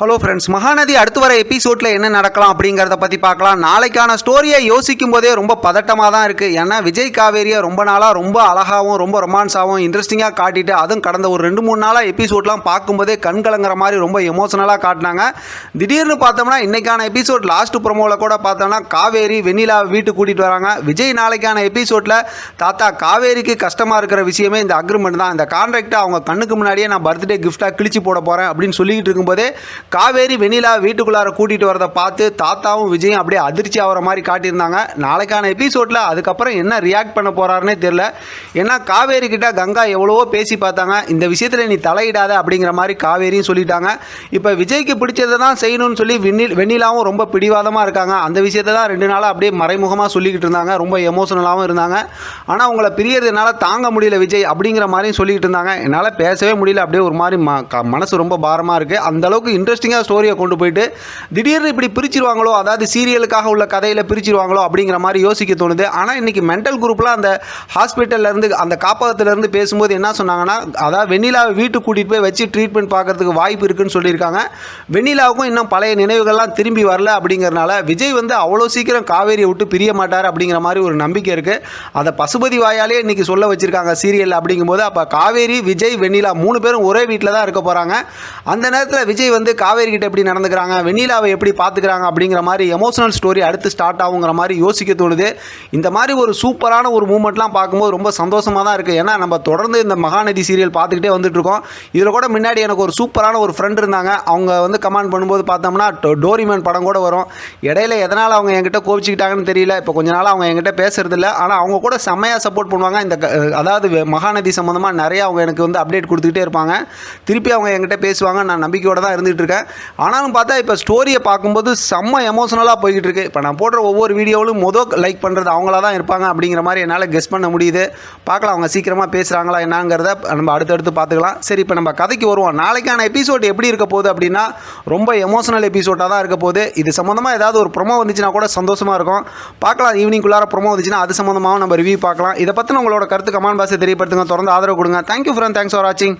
Hello friends Mahanadi அடுத்து வர எபிசோடில் என்ன நடக்கலாம் அப்படிங்கிறத பற்றி பார்க்கலாம். நாளைக்கான ஸ்டோரியை யோசிக்கும் போதே ரொம்ப பதட்டமாக தான் இருக்குது ஏன்னா விஜய் காவேரியை ரொம்ப நாளாக ரொம்ப அழகாகவும் ரொம்ப ரொமான்ஸாகவும் இன்ட்ரெஸ்டிங்காக காட்டிட்டு அதுவும் கடந்த ஒரு ரெண்டு மூணு நாளாக எபிசோட்லாம் பார்க்கும்போதே கண் கலங்குற மாதிரி ரொம்ப எமோஷனலாக காட்டினாங்க. திடீர்னு பார்த்தோம்னா இன்றைக்கான எபிசோட் லாஸ்ட் ப்ரோமோவில் கூட பார்த்தோம்னா காவேரி வெண்ணிலா வீட்டுக்கு கூட்டிகிட்டு வராங்க. விஜய் நாளைக்கான எபிசோடில் தாத்தா காவேரிக்கு கஷ்டமாக இருக்கிற விஷயமே இந்த அக்ரிமெண்ட் தான். இந்த கான்ட்ராக்டை அவங்க கண்ணுக்கு முன்னாடியே நான் பர்த்டே கிஃப்ட்டாக கிழிச்சு போட போகிறேன் அப்படின்னு சொல்லிக்கிட்டு இருக்கும்போதே காவேரி வெண்ணிலா வீட்டுக்குள்ளார கூட்டிகிட்டு வரதை பார்த்து தாத்தாவும் விஜயும் அப்படியே அதிர்ச்சி ஆகிற மாதிரி காட்டியிருந்தாங்க. நாளைக்கான எபிசோடில் அதுக்கப்புறம் என்ன ரியாக்ட் பண்ண போகிறாருன்னே தெரில ஏன்னா காவேரி கிட்ட கங்கா எவ்வளவோ பேசி பார்த்தாங்க. இந்த விஷயத்தில் நீ தலையிடாத அப்படிங்கிற மாதிரி காவேரியும் சொல்லிட்டாங்க. இப்போ விஜய்க்கு பிடிச்சதை தான் செய்யணும்னு சொல்லி வெண்ணில் வெண்ணிலாவும் ரொம்ப பிடிவாதமாக இருக்காங்க. அந்த விஷயத்தை தான் ரெண்டு நாளாக அப்படியே மறைமுகமாக சொல்லிக்கிட்டு இருந்தாங்க. ரொம்ப எமோஷனலாகவும் இருந்தாங்க. ஆனால் உங்களை பிரியறது என்னால் தாங்க முடியல விஜய் அப்படிங்கிற மாதிரியும் சொல்லிக்கிட்டு இருந்தாங்க. என்னால் பேசவே முடியல. அப்படியே ஒரு மாதிரி ம க- மனசு ரொம்ப பாரமாக இருக்குது அந்த அளவுக்கு இன்ட்ரெஸ்டிங்காக ஸ்டோரியை கொண்டு போயிட்டு திடீர்னு இப்படி பிரிச்சிருவாங்களோ அதாவது சீரியலுக்காக உள்ள கதையில் பிரிச்சிருவாங்களோ அப்படிங்கிற மாதிரி யோசிக்க தோணுது. ஆனால் இன்றைக்கி மென்டல் குரூப்லாம் அந்த ஹாஸ்பிட்டல்லேருந்து அந்த காப்பகத்திலேருந்து பேசும்போது என்ன சொன்னாங்கன்னா அதாவது வெண்ணிலாவை வீட்டுக்கு கூட்டிகிட்டு போய் வச்சு ட்ரீட்மெண்ட் பார்க்குறதுக்கு வாய்ப்பு இருக்குன்னு சொல்லியிருக்காங்க. வெண்ணிலாவுக்கும் இன்னும் பழைய நினைவுகள்லாம் திரும்பி வரல அப்படிங்கிறனால விஜய் வந்து அவ்வளோ சீக்கிரம் காவேரியை விட்டு பிரிய மாட்டார் அப்படிங்கிற மாதிரி ஒரு நம்பிக்கை இருக்குது அதை பசுபதி வாயாலே இன்றைக்கி சொல்ல வச்சுருக்காங்க சீரியல் அப்படிங்கும்போது அப்போ காவேரி விஜய் வெண்ணிலா மூணு பேரும் ஒரே வீட்டில் தான் இருக்க போகிறாங்க அந்த நேரத்தில் விஜய் வந்து கா காவேரிக்கிட்ட எப்படி நடந்துக்கிறாங்க வெண்ணிலாவை எப்படி பார்த்துக்கிறாங்க அப்படிங்கிற மாதிரி எமோஷனல் ஸ்டோரி அடுத்து ஸ்டார்ட் ஆகுங்கிற மாதிரி யோசிக்க தோணுது. இந்த மாதிரி ஒரு சூப்பரான ஒரு மூமெண்ட்லாம் பார்க்கும்போது ரொம்ப சந்தோஷமாக தான் இருக்குது ஏன்னா நம்ம தொடர்ந்து இந்த மகாநதி சீரியல் பார்த்துக்கிட்டே வந்துட்டுருக்கோம் இதில் கூட முன்னாடி எனக்கு ஒரு சூப்பரான ஒரு ஃப்ரெண்ட் இருந்தாங்க. அவங்க வந்து கமெண்ட் பண்ணும்போது பார்த்தோம்னா டோ- டோரிமேன் படம் கூட வரும். இடையில எதனால் அவங்க என்கிட்ட கோபிச்சுக்கிட்டாங்கன்னு தெரியல. இப்போ கொஞ்ச நாள் அவங்க என்கிட்ட பேசுறது இல்லை ஆனால் அவங்க கூட செம்மையாக சப்போர்ட் பண்ணுவாங்க. இந்த க- அதாவது மகாநதி சம்மந்தமாக நிறைய அவங்க எனக்கு வந்து அப்டேட் கொடுத்துக்கிட்டே இருப்பாங்க. திருப்பி அவங்க என்கிட்ட பேசுவாங்க. நான் நம்பிக்கையோட தான் இருந்துகிட்டு இருக்கேன். ஆனாலும் பார்த்தா இப்போ ஸ்டோரியை பார்க்கும்போது செம்ம எமோஷனலாக போய்கிட்டு இருக்கு இப்போ நான் போடுற ஒவ்வொரு வீடியோவிலும் மொதல் லைக் பண்ணுறது அவங்களா தான் இருப்பாங்க அப்படிங்கிற மாதிரி என்னால் கெஸ் பண்ண முடியுது. பார்க்கலாம் அவங்க சீக்கிரமாக பேசுகிறாங்களா என்னங்கிறத நம்ம அடுத்தடுத்து பார்த்துக்கலாம். சரி இப்போ நம்ம கதைக்கு வருவோம். நாளைக்கான எபிசோட் எப்படி இருக்க போகுது அப்படின்னா ரொம்ப எமோஷனல் எபிசோடாக தான் இருக்க போகுது. இது சம்மந்தமாக ஏதாவது ஒரு ப்ரொமோ வந்துச்சுன்னா கூட சந்தோஷமாக இருக்கும். பார்க்கலாம் ஈவினிங்குள்ளார ப்ரொமோ வந்துச்சுன்னா அது சம்மந்தமாகவும் நம்ம ரிவ்யூ பார்க்கலாம். இதை பற்றின உங்களோட கருத்து கமெண்ட் பாக்ஸை தெரியப்படுத்துங்க. தொடர்ந்து ஆதரவு கொடுங்க. தேங்க்யூ ஃப்ரெண்ட் தேங்க்ஸ் ஃபார் வாட்சிங்